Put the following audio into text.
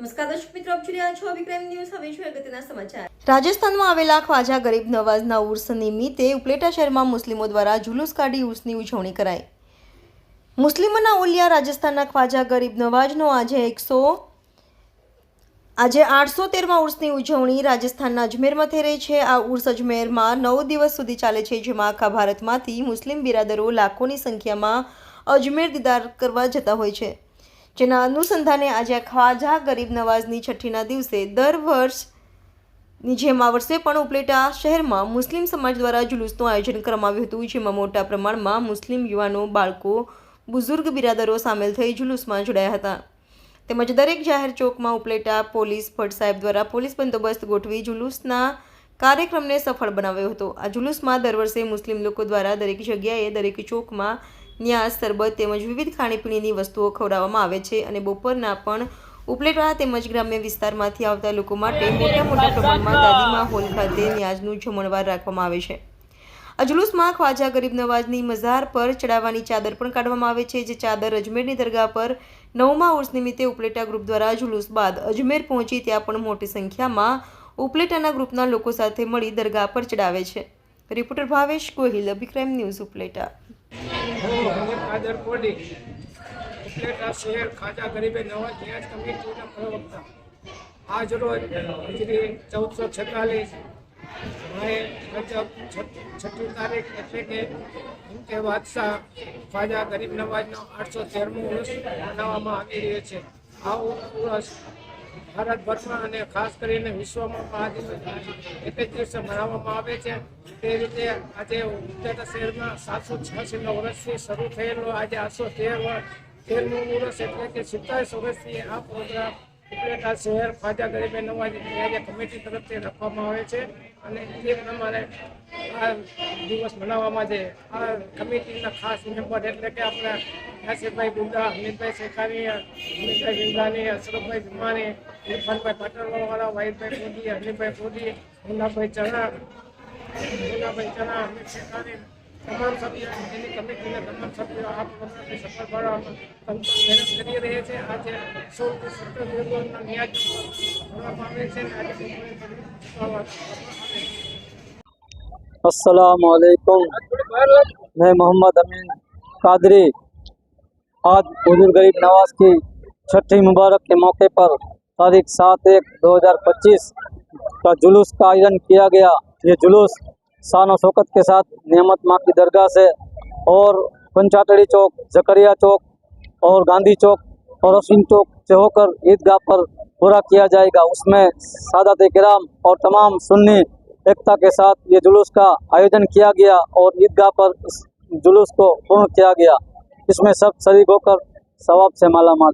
નમસ્કાર દર્શક મિત્રો, આપ જોઈ રહ્યા છો વિક્રમ ન્યૂઝ. હવે છે અગત્યના સમાચાર. રાજસ્થાનમાં આવેલા ખ્વાજા ગરીબ નવાઝના ઉર્સ નિમિત્તે ઉપલેટા શહેરમાં મુસ્લિમો દ્વારા જુલુસ કાઢી ઉર્સની ઉજવણી કરાઈ. મુસ્લિમોના ઓલિયા રાજસ્થાનના ખ્વાજા ગરીબ નવાઝનો આજે એકસો, આજે આઠસો તેરમાં ઉર્સની ઉજવણી રાજસ્થાનના અજમેરમાં થઈ રહી છે. આ ઉર્સ અજમેરમાં નવ દિવસ સુધી ચાલે છે, જેમાં આખા ભારતમાંથી મુસ્લિમ બિરાદરો લાખોની સંખ્યામાં અજમેર દીદાર કરવા જતા હોય છે. જેના અનુસંધાને આજે ખ્વાજા ગરીબ નવાઝની છઠ્ઠીના દિવસે દર વર્ષની જેમ આ વર્ષે પણ ઉપલેટા શહેરમાં મુસ્લિમ સમાજ દ્વારા જુલુસનું આયોજન કરવામાં આવ્યું હતું, જેમાં મોટા પ્રમાણમાં મુસ્લિમ યુવાનો, બાળકો, બુઝુર્ગ બિરાદરો સામેલ થઈ જુલુસમાં જોડાયા હતા. તેમજ દરેક જાહેર ચોકમાં ઉપલેટા પોલીસ ભટ્ટ સાહેબ દ્વારા પોલીસ બંદોબસ્ત ગોઠવી જુલુસના કાર્યક્રમને સફળ બનાવ્યો હતો. આ જુલુસમાં દર વર્ષે મુસ્લિમ લોકો દ્વારા દરેક જગ્યાએ દરેક ચોકમાં ન્યાસ સરબત તેમજ વિવિધ ખાણીપીણીની વસ્તુઓ ખવડાવવામાં આવે છે અને બપોરના પણ ઉપલેટા તેમજ ગ્રામ્ય વિસ્તારમાંથી આવતા લોકો માટે મોટા મોટા પ્રમાણમાં દાદીમા હોલ ખાતે ન્યાજનું જમણવાર રાખવામાં આવે છે. આ ખ્વાજા ગરીબ નવાજની મઝાર પર ચડાવવાની ચાદર પણ કાઢવામાં આવે છે, જે ચાદર અજમેરની દરગાહ પર નવમા ઉર્સ નિમિત્તે ઉપલેટા ગ્રુપ દ્વારા જુલુસ બાદ અજમેર પહોંચી ત્યાં પણ મોટી સંખ્યામાં ઉપલેટાના ગ્રુપના લોકો સાથે મળી દરગાહ પર ચડાવે છે. Reporter Bhavesh Gohil, Abhikram news Upleta. હું મોહમ્મદ કાદર કોડી શહેર ખાજા ગરીબે નવાજ ન્યાજ કમિટીના પ્રવક્તા આજ રોજ હિજરી ચૌદસો છેતાલીસ માએ છઠ્ઠી તારીખ એટલે કે બાદશાહ ખ્વાજા ગરીબ નવાજનો આઠસો તેરમું વર્ષ મનાવવામાં આવી રહ્યો છે આ વર્ષ ભારતભરમાં અને ખાસ કરીને વિશ્વમાં આ દિવસ એક જ દિવસે મનાવવામાં આવે છે. તે રીતે આજે ઉપલેટા શહેરમાં સાતસો છ્યાસીનો વર્ષથી શરૂ થયેલો આજે આઠસો તેર તેરનું વર્ષ એટલે કે સિત્તાવીસ વર્ષથી આ પ્રોગ્રામ ઉપલેટા શહેર ખ્વાજા ગરીબે નવાજ કમિટી તરફથી રાખવામાં આવે છે. અને એ પ્રમાણે આ દિવસ મનાવવામાં છે આ કમિટીના ખાસ મેમ્બર એટલે કે આપણે નાસિરભાઈ બુંદા હમીદભાઈ શેખાની હમીદભાઈ બિંદાની અશરફભાઈ ભીમાની ઇરફાનભાઈ પાટણવાળા, વાહિદભાઈ મોદી હમીદભાઈ મોદી, મુન્નાભાઈ ચણા મુન્નાભાઈ ચણા હમીદ શેખાની તમામ સભ્યો એની કમિટીના તમામ સભ્યો આ પ્રોગ્રામને સફળ કરવામાં મહેનત કરી રહ્યા છે. આજે સૌ સત્તર દિવસના ન્યાજ કરવામાં આવે છે આજે अस्सलाम वालेकुम। मैं मोहम्मद अमीन कादरी। आज बुज़ुर्ग गरीब नवाज़ की छठी मुबारक के मौके पर तारीख सात एक दो हज़ार पच्चीस का जुलूस का आयोजन किया गया। ये जुलूस शान शौकत के साथ नियमत माँ की दरगाह से और पंचाटड़ी चौक, जकरिया चौक और गांधी चौक और रसीन चौक से होकर ईदगाह पर पूरा किया जाएगा। उसमें सादात कराम और तमाम सुन्नी एकता के साथ ये जुलूस का आयोजन किया गया और ईदगाह पर इस जुलूस को पूर्ण किया गया इसमें सब शरीक होकर सवाब से माला माल